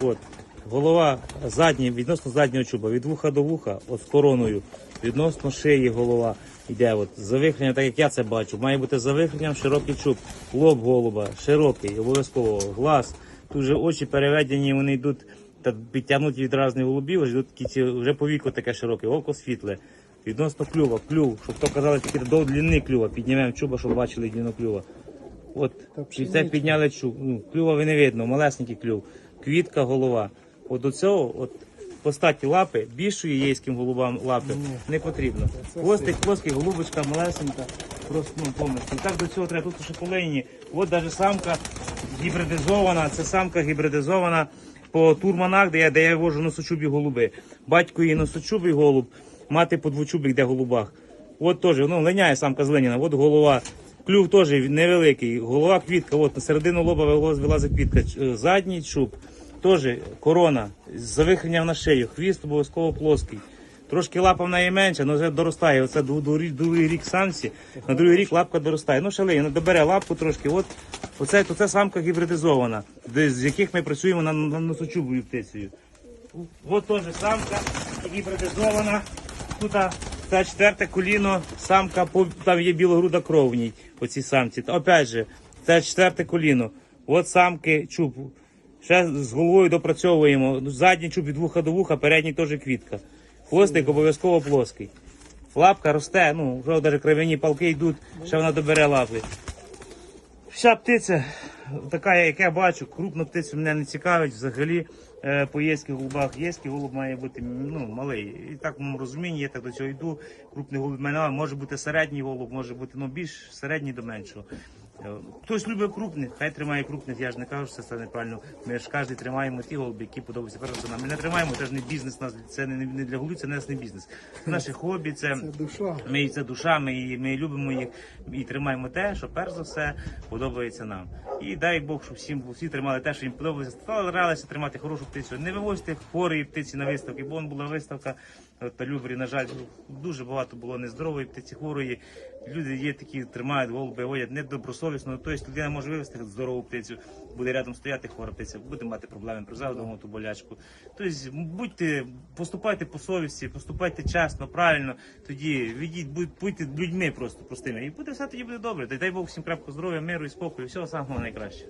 От. Голова задні, відносно заднього чуба, від вуха до вуха, от з короною, відносно шиї голова йде. От, завихрення, так як я це бачу, має бути завихренням широкий чуб, лоб голуба, широкий, обов'язково, глаз. Тут вже очі переведені, вони йдуть та підтягнуті від різних голубів, вже такі вже по віку таке широке, око світле. Відносно клюва, клюв, щоб то казали, тільки до длини клюва, піднімемо чуба, щоб бачили длину клюва. От, і це підняли чуб. Ну, клюва ви не видно, малесенький клюв. Квітка, голова. От до цього, от по статі лапи, більшої єйським голубам лапи не потрібно. Хвостик, плоский, голубочка, малесенька, просто ну, повністю. Так до цього треба тут ще полині. От навіть самка гібридизована, це самка гібридизована по турманах, де я, де я вожу носочубі голуби. Батько її носочубий голуб, мати по двочубих, де голубах. От теж, ну, линяє самка з Леніна, от голова. Клюв теж невеликий, голова квітка, от на середину лоба вилаз- вилазить квітка. Е, Задній чуб, теж корона, з завихренням на шию, хвіст обов'язково плоский. Трошки лапа в неї менша, але вже доростає. Оце другий рік самці, на другий рік лапка доростає. Ну, шалеє, ну добере лапку трошки. От оце, то самка гібридизована, з яких ми працюємо на, на носочубою птицею. От теж самка гібридизована. Тут це четверте коліно, самка, там є білогруда кров в ній, самці. Опять же, це четверте коліно. От самки чуб. Ще з головою допрацьовуємо. Задній чуб від вуха до вуха, передній теж квітка. Хвостик обов'язково плоский. Лапка росте, ну, вже навіть кров'яні палки йдуть, ще вона добере лапи. Вся птиця, така, як я бачу, крупну птицю мене не цікавить взагалі. Е, по єських голубах єський голуб має бути ну, малий. І так в моєму розумінні, я так до цього йду. Крупний голуб мене може бути середній голуб, може бути ну, більш середній до меншого. Е, Хтось любить крупних, хай тримає крупних, я ж не кажу, що це неправильно. Ми ж кожен тримаємо ті голуби, які подобаються перша за нами. Ми не тримаємо, це ж не бізнес, нас це не, не для голубів, це не нас не бізнес. Це наше хобі, це. Це душа. Ми це душа, ми, ми любимо їх і тримаємо те, що перш за все подобається нам. І дай Бог, щоб всім всі тримали те, що їм подобається. Старалися тримати хорошу птицю. Не вивозьте хворої птиці на виставки, бо була виставка та Любрі, на жаль, дуже багато було нездорової птиці, хворої. Люди є такі, тримають голуби, водять недобросовісно. Тобто людина може вивезти здорову птицю, буде рядом стояти хвора птиця, буде мати проблеми, призавдимо ту болячку. Тобто будьте, поступайте по совісті, поступайте чесно, правильно. Тоді відіть, будь- будьте людьми просто простими. І буде все тоді буде добре. Дай Бог всім крапку здоров'я, миру і спокою. Всього самого доброго.